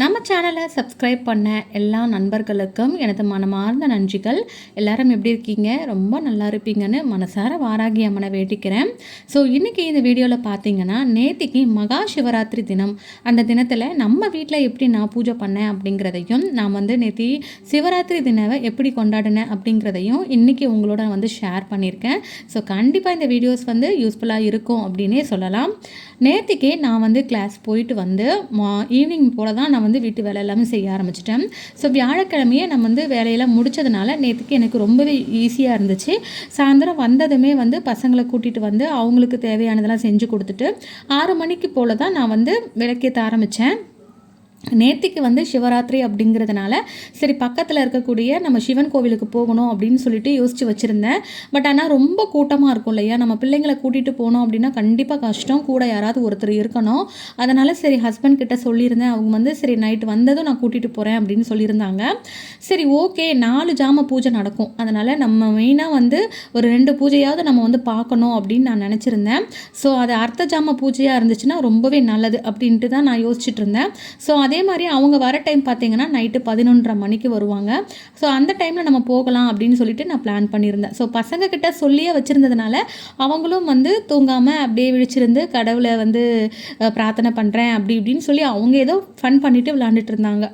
நம்ம சேனலை சப்ஸ்கிரைப் பண்ண எல்லா நண்பர்களுக்கும் எனது மனமார்ந்த நன்றிகள். எல்லாரும் எப்படி இருக்கீங்க? ரொம்ப நல்லா இருப்பீங்கன்னு மனசார வாராகி அம்மனை வேண்டிக்கிறேன். ஸோ இன்றைக்கி இந்த வீடியோவில் பார்த்தீங்கன்னா நேத்திக்கு மகா சிவராத்திரி தினம். அந்த தினத்தில் நம்ம வீட்டில் எப்படி நான் பூஜை பண்ணேன் அப்படிங்கிறதையும் நான் வந்து நேத்தி சிவராத்திரி தினவை எப்படி கொண்டாடினேன் அப்படிங்கிறதையும் இன்றைக்கி உங்களோட வந்து ஷேர் பண்ணியிருக்கேன். ஸோ கண்டிப்பாக இந்த வீடியோஸ் வந்து யூஸ்ஃபுல்லாக இருக்கும் அப்படின்னே சொல்லலாம். நேத்திக்கே நான் வந்து கிளாஸ் போயிட்டு வந்து மா ஈவினிங் போல் தான் நான் வந்து வீட்டு வேலை எல்லாமே செய்ய ஆரம்பிச்சிட்டேன். ஸோ வியாழக்கிழமையே நான் வந்து வேலையெல்லாம் முடித்ததுனால நேற்றுக்கு எனக்கு ரொம்பவே ஈஸியாக இருந்துச்சு. சாயந்தரம் வந்ததுமே வந்து பசங்களை கூட்டிகிட்டு வந்து அவங்களுக்கு தேவையானதெல்லாம் செஞ்சு கொடுத்துட்டு ஆறு மணிக்கு போல் தான் நான் வந்து விளக்கேற்ற ஆரம்பித்தேன் நேத்திக்கு வந்து சிவராத்திரி அப்படிங்கிறதுனால சரி பக்கத்தில் இருக்கக்கூடிய நம்ம சிவன் கோவிலுக்கு போகணும் அப்படின்னு சொல்லிட்டு யோசித்து வச்சுருந்தேன். பட் ஆனால் ரொம்ப கூட்டமாக இருக்கும் இல்லையா? நம்ம பிள்ளைங்களை கூட்டிகிட்டு போனோம் அப்படின்னா கண்டிப்பாக கஷ்டம். கூட யாராவது ஒருத்தர் இருக்கணும். அதனால் சரி ஹஸ்பண்ட் கிட்ட சொல்லியிருந்தேன். அவங்க வந்து சரி நைட் வந்ததும் நான் கூட்டிகிட்டு போகிறேன் அப்படின்னு சொல்லியிருந்தாங்க. சரி ஓகே நாலு ஜாம பூஜை நடக்கும். அதனால் நம்ம மெயினாக வந்து ஒரு ரெண்டு பூஜையாவது நம்ம வந்து பார்க்கணும் அப்படின்னு நான் நினச்சிருந்தேன். ஸோ அது அர்த்த ஜாம பூஜையாக இருந்துச்சுன்னா ரொம்பவே நல்லது அப்படின்ட்டு தான் நான் யோசிச்சுட்டு இருந்தேன். ஸோ அதே அதே மாதிரி அவங்க வர டைம் பார்த்தீங்கன்னா நைட்டு பதினொன்றரை மணிக்கு வருவாங்க. ஸோ அந்த டைமில் நம்ம போகலாம் அப்படின்னு சொல்லிட்டு நான் பிளான் பண்ணியிருந்தேன். ஸோ பசங்க கிட்ட சொல்லியே வச்சுருந்ததுனால அவங்களும் வந்து தூங்காமல் அப்படியே விழிச்சிருந்து கடவுளை வந்து பிரார்த்தனை பண்ணுறேன் அப்படி இப்படின்னு சொல்லி அவங்க ஏதோ ஃபன் பண்ணிவிட்டு விளாண்டுட்டு இருந்தாங்க.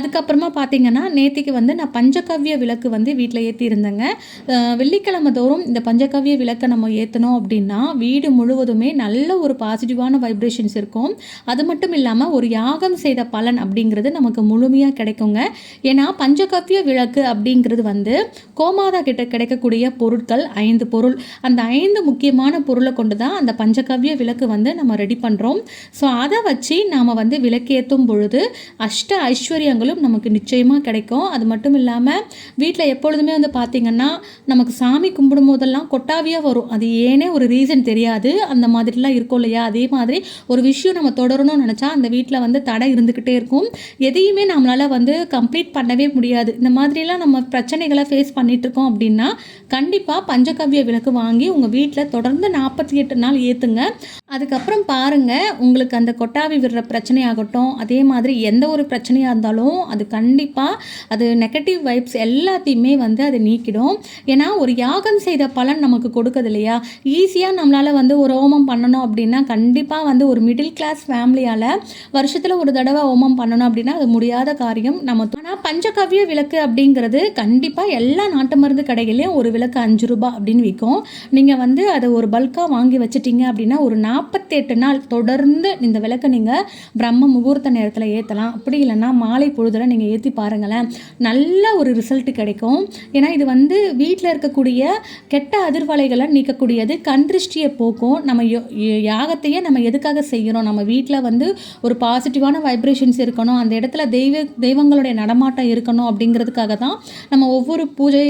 அதுக்கப்புறமா பார்த்தீங்கன்னா நேத்திக்கு வந்து நான் பஞ்சகவ்ய விளக்கு வந்து வீட்டில் ஏற்றி இருந்தேங்க. வெள்ளிக்கிழமை தோறும் இந்த பஞ்சகவ்ய விளக்கை நம்ம ஏற்றணும் அப்படின்னா வீடு முழுவதுமே நல்ல ஒரு பாசிட்டிவான வைப்ரேஷன்ஸ் இருக்கும். அது மட்டும் இல்லாமல் ஒரு யாகம் செய்த பலன் அப்படிங்கிறது நமக்கு முழுமையாக கிடைக்குங்க. ஏன்னா பஞ்சகவ்ய விளக்கு அப்படிங்கிறது வந்து கோமாதா கிட்ட கிடைக்கக்கூடிய பொருட்கள் ஐந்து பொருள். அந்த ஐந்து முக்கியமான பொருளை கொண்டு தான் அந்த பஞ்சகவ்ய விளக்கு வந்து நம்ம ரெடி பண்ணுறோம் ஸோ அதை வச்சு நாம் வந்து விளக்கேற்றும் பொழுது அஷ்ட ஐஸ்வர்யங்களும் நமக்கு நிச்சயமாக கிடைக்கும். அது மட்டும் இல்லாமல் வீட்டில் எப்பொழுதுமே வந்து பார்த்திங்கன்னா நமக்கு சாமி கும்பிடும் போதெல்லாம் கொட்டாவியாக வரும். அது ஏனே ஒரு ரீசன் தெரியாது. அந்த மாதிரிலாம் இருக்கும் இல்லையா? அதே மாதிரி ஒரு விஷயம் நம்ம தொடரணும்னு நினச்சா அந்த வீட்டில் வந்து தடை இருந்துக்கிட்டு இருக்கும். எதையுமே நம்மளால் வந்து கம்ப்ளீட் பண்ணவே முடியாது. இந்த மாதிரிலாம் நம்ம பிரச்சனைகளை ஃபேஸ் பண்ணிகிட்ருக்கோம் அப்படின்னா கண்டிப்பாக பஞ்சகவ்ய விளக்கு வாங்கி உங்கள் வீட்டில் தொடர்ந்து நாற்பத்தி எட்டு நாள் ஏற்றுங்க அதுக்கப்புறம் பாருங்கள் உங்களுக்கு அந்த கொட்டாவி விடுற பிரச்சனையாகட்டும் அதே மாதிரி எந்த ஒரு பிரச்சனையாக இருந்தாலும் அது கண்டிப்பாக அது நெகட்டிவ் வைப்ஸ் எல்லாத்தையுமே வந்து அது நீக்கிடும். ஏன்னா ஒரு யாகம் செய்த பலன் நமக்கு கொடுக்குது இல்லையா? ஈஸியாக நம்மளால் வந்து ஒரு ஹோமம் பண்ணணும் அப்படின்னா கண்டிப்பாக வந்து ஒரு மிடில் கிளாஸ் ஃபேமிலியால் வருஷத்தில் ஒரு தடவை ஹோமம் பண்ணணும் அப்படின்னா அது முடியாத காரியம். நம்ம ஆனால் பஞ்சகவ்ய விளக்கு அப்படிங்கிறது கண்டிப்பாக எல்லா நாட்டு மருந்து கடைகள்லையும் ஒரு விளக்கு அஞ்சு ரூபாய் அப்படின்னு விற்கும் நீங்கள் வந்து அதை ஒரு பல்காக வாங்கி வச்சுட்டீங்க அப்படின்னா ஒரு நாற்பத்தெட்டு நாள் தொடர்ந்து இந்த விளக்கை நீங்கள் பிரம்ம முகூர்த்த நேரத்தில் ஏற்றலாம் அப்படி இல்லைன்னா மாலை பொழுதில் நீங்கள் ஏற்றி பாருங்களேன். நல்ல ஒரு ரிசல்ட் கிடைக்கும். ஏன்னா இது வந்து வீட்டில் இருக்கக்கூடிய கெட்ட அதிர்வலைகளை நீக்கக்கூடியது. கண்திருஷ்டியை போக்கும். நம்ம யோ- யாகத்தையே நம்ம எதுக்காக செய்கிறோம் நம்ம வீட்டில் வந்து ஒரு பாசிட்டிவான வைப்ரேஷன் வைப்ரேஷன்ஸ் இருக்கணும் அந்த இடத்துல தெய்வ தெய்வங்களுடைய நடமாட்டம் இருக்கணும் அப்படிங்கிறதுக்காக தான் நம்ம ஒவ்வொரு பூஜை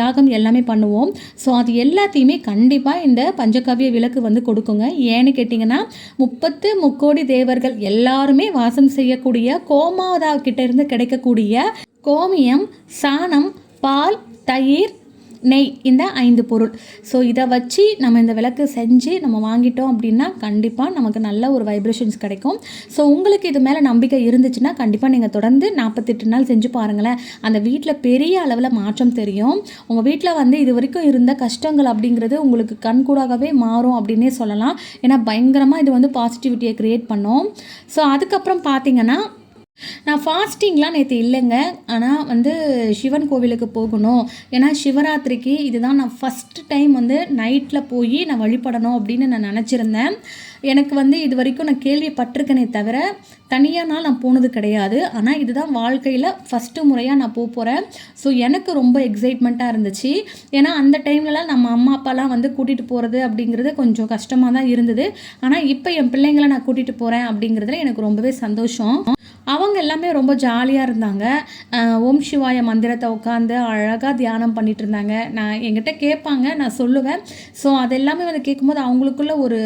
யாகம் எல்லாமே பண்ணுவோம். ஸோ அது எல்லாத்தையுமே கண்டிப்பாக இந்த பஞ்சகவ்ய விளக்கு வந்து கொடுக்குங்க. ஏன்னு கேட்டிங்கன்னா முப்பத்து முக்கோடி தேவர்கள் எல்லாருமே வாசம் செய்யக்கூடிய கோமாதா கிட்டேருந்து கிடைக்கக்கூடிய கோமியம் சாணம் பால் தயிர் நெய் இந்த ஐந்து பொருள். ஸோ இதை வச்சு நம்ம இந்த விளக்கு செஞ்சு நம்ம வாங்கிட்டோம் அப்படின்னா கண்டிப்பாக நமக்கு நல்ல ஒரு வைப்ரேஷன்ஸ் கிடைக்கும். ஸோ உங்களுக்கு இது மேலே நம்பிக்கை இருந்துச்சுன்னா கண்டிப்பாக நீங்கள் தொடர்ந்து நாற்பத்தெட்டு நாள் செஞ்சு பாருங்களேன். அந்த வீட்டில் பெரிய அளவில் மாற்றம் தெரியும். உங்கள் வீட்டில் வந்து இது வரைக்கும் இருந்த கஷ்டங்கள் அப்படிங்கிறது உங்களுக்கு கண்கூடாகவே மாறும் அப்படின்னே சொல்லலாம். ஏன்னா பயங்கரமாக இது வந்து பாசிட்டிவிட்டியை க்ரியேட் பண்ணும். ஸோ அதுக்கப்புறம் பார்த்தீங்கன்னா நான் ஃபாஸ்டிங்லாம் நேற்று இல்லைங்க. ஆனால் வந்து சிவன் கோவிலுக்கு போகணும். ஏன்னா சிவராத்திரிக்கு இதுதான் நான் ஃபஸ்ட் டைம் வந்து நைட்டில் போய் நான் வழிபடணும் அப்படின்னு நான் நினச்சிருந்தேன். எனக்கு வந்து இது வரைக்கும் நான் கேள்விப்பட்டிருக்கேனே தவிர தனியாக நாள் நான் போனது கிடையாது. ஆனால் இதுதான் வாழ்க்கையில் ஃபஸ்ட்டு முறையாக நான் போக போகிறேன் ஸோ எனக்கு ரொம்ப எக்ஸைட்மெண்ட்டாக இருந்துச்சு. ஏன்னா அந்த டைம்லலாம் நம்ம அம்மா அப்பாலாம் வந்து கூட்டிகிட்டு போகிறது அப்படிங்கிறது கொஞ்சம் கஷ்டமாக தான் இருந்தது. ஆனால் இப்போ என் பிள்ளைங்களை நான் கூட்டிகிட்டு போகிறேன் அப்படிங்கிறதுல எனக்கு ரொம்பவே சந்தோஷம். அவங்க எல்லாமே ரொம்ப ஜாலியாக இருந்தாங்க. ஓம் சிவாய மந்திரத்தை உட்காந்து அழகாக தியானம் பண்ணிட்டு இருந்தாங்க. நான் என்கிட்ட கேட்பாங்க நான் சொல்லுவேன். ஸோ அதெல்லாமே வந்து கேட்கும்போது அவங்களுக்குள்ள ஒரு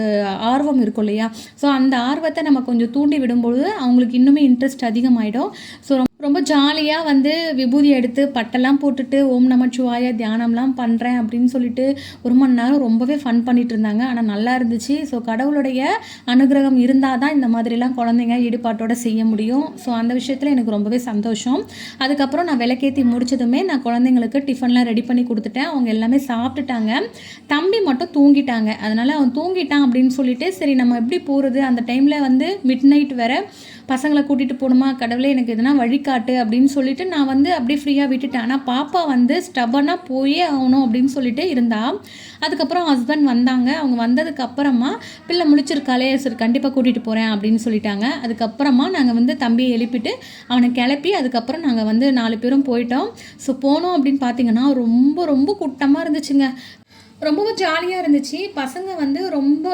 ஆர்வம் இருக்கும் இல்லையா? ஸோ அந்த ஆர்வத்தை நம்ம கொஞ்சம் தூண்டி விடும்பொழுது அவங்களுக்கு இன்னுமே இன்ட்ரெஸ்ட் அதிகமாயிடும். ஸோ ரொம்ப ஜாலியாக வந்து விபூதி எடுத்து பட்டெல்லாம் போட்டுட்டு ஓம் நமச்சிவாய தியானம்லாம் பண்ணுறேன் அப்படின்னு சொல்லிட்டு ஒரு மணி நேரம் ரொம்பவே ஃபன் பண்ணிட்டு இருந்தாங்க. ஆனால் நல்லா இருந்துச்சு. ஸோ கடவுளுடைய அனுகிரகம் இருந்தால் தான் இந்த மாதிரிலாம் குழந்தைங்க ஈடுபாட்டோடு செய்ய முடியும். ஸோ அந்த விஷயத்தில் எனக்கு ரொம்பவே சந்தோஷம். அதுக்கப்புறம் நான் விளக்கேற்றி முடிச்சதுமே நான் குழந்தைங்களுக்கு டிஃபன்லாம் ரெடி பண்ணி கொடுத்துட்டேன். அவங்க எல்லாமே சாப்பிட்டுட்டாங்க. தம்பி மட்டும் தூங்கிட்டாங்க. அதனால் அவன் தூங்கிட்டான் அப்படின்னு சொல்லிட்டு சரி நம்ம எப்படி போகிறது அந்த டைமில் வந்து மிட் நைட் வேறு பசங்களை கூட்டிகிட்டு போகணுமா? கடவுளே எனக்கு எதுனா வழிகாட்டு அப்படின்னு சொல்லிட்டு நான் வந்து அப்படியே ஃப்ரீயாக விட்டுட்டேன். ஆனால் பாப்பா வந்து ஸ்டபனாக போயே ஆகணும் அப்படின்னு சொல்லிட்டு இருந்தா. அதுக்கப்புறம் ஹஸ்பண்ட் வந்தாங்க. அவங்க வந்ததுக்கு அப்புறமா பிள்ளை முடிச்சிருக்காளே சரி கண்டிப்பாக கூட்டிகிட்டு போகிறேன் அப்படின்னு சொல்லிட்டாங்க. அதுக்கப்புறமா நாங்கள் வந்து தம்பியை எழுப்பிட்டு அவனை கிளப்பி அதுக்கப்புறம் நாங்கள் வந்து நாலு பேரும் போயிட்டோம். ஸோ போனோம் அப்படின்னு பார்த்தீங்கன்னா ரொம்ப ரொம்ப கூட்டமாக இருந்துச்சுங்க. ரொம்பவும் ஜாலியாக இருந்துச்சு. பசங்க வந்து ரொம்ப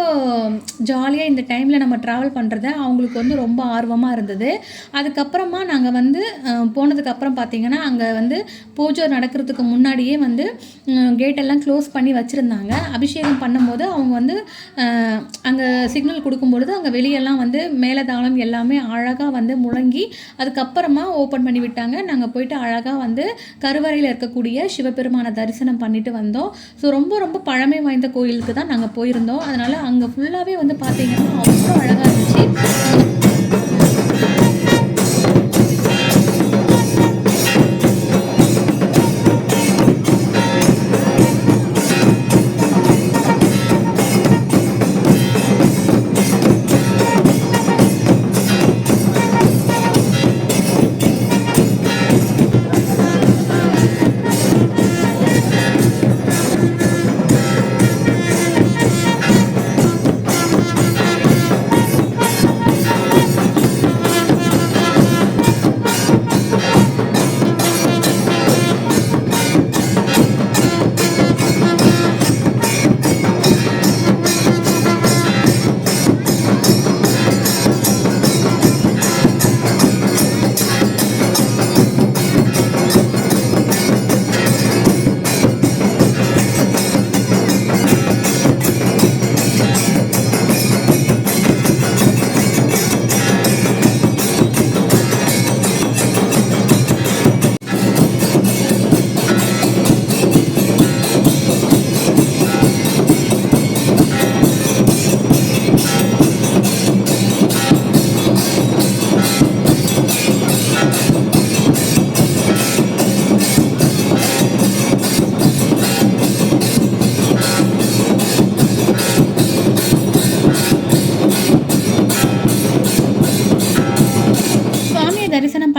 ஜாலியாக இந்த டைமில் நம்ம ட்ராவல் பண்ணுறத அவங்களுக்கு வந்து ரொம்ப ஆர்வமாக இருந்தது. அதுக்கப்புறமா நாங்கள் வந்து போனதுக்கப்புறம் பார்த்தீங்கன்னா அங்கே வந்து பூஜை நடக்கிறதுக்கு முன்னாடியே வந்து கேட்டெல்லாம் க்ளோஸ் பண்ணி வச்சுருந்தாங்க. அபிஷேகம் பண்ணும்போது அவங்க வந்து அங்கே சிக்னல் கொடுக்கும்பொழுது அங்கே வெளியெல்லாம் வந்து மேலதாளம் எல்லாமே அழகாக வந்து முழங்கி அதுக்கப்புறமா ஓப்பன் பண்ணி விட்டாங்க. நாங்கள் போயிட்டு அழகாக வந்து கருவறையில் இருக்கக்கூடிய சிவபெருமானை தரிசனம் பண்ணிட்டு வந்தோம். ஸோ ரொம்ப ரொம்ப ரொம்ப பழமை வாய்ந்த கோயிலுக்கு தான் நாங்கள் போயிருந்தோம். அதனால் அங்கே ஃபுல்லாகவே வந்து பார்த்தீங்கன்னா அவ்வளோ அழகாக இருந்துச்சு.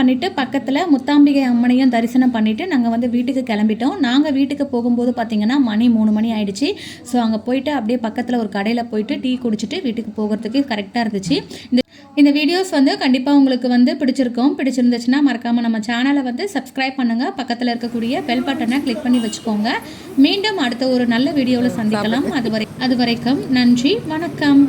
பண்ணிட்டு பக்கத்தில் முத்தாம்பிகை அம்மனையும் தரிசனம் பண்ணிட்டு நாங்கள் வந்து வீட்டுக்கு கிளம்பிட்டோம். நாங்கள் வீட்டுக்கு போகும்போது பார்த்தீங்கன்னா மணி மூணு மணி ஆயிடுச்சு. ஸோ அங்கே போயிட்டு அப்படியே பக்கத்தில் ஒரு கடையில் போயிட்டு டீ குடிச்சிட்டு வீட்டுக்கு போகிறதுக்கு கரெக்டாக இருந்துச்சு. இந்த இந்த வீடியோஸ் வந்து கண்டிப்பாக உங்களுக்கு வந்து பிடிச்சிருக்கும். பிடிச்சிருந்துச்சுன்னா மறக்காமல் நம்ம சேனலை வந்து சப்ஸ்கிரைப் பண்ணுங்கள் பக்கத்தில் இருக்கக்கூடிய பெல் பட்டனை கிளிக் பண்ணி வச்சுக்கோங்க. மீண்டும் அடுத்த ஒரு நல்ல வீடியோவில் சந்திக்கலாம். அதுவரை அது வரைக்கும் நன்றி. வணக்கம்.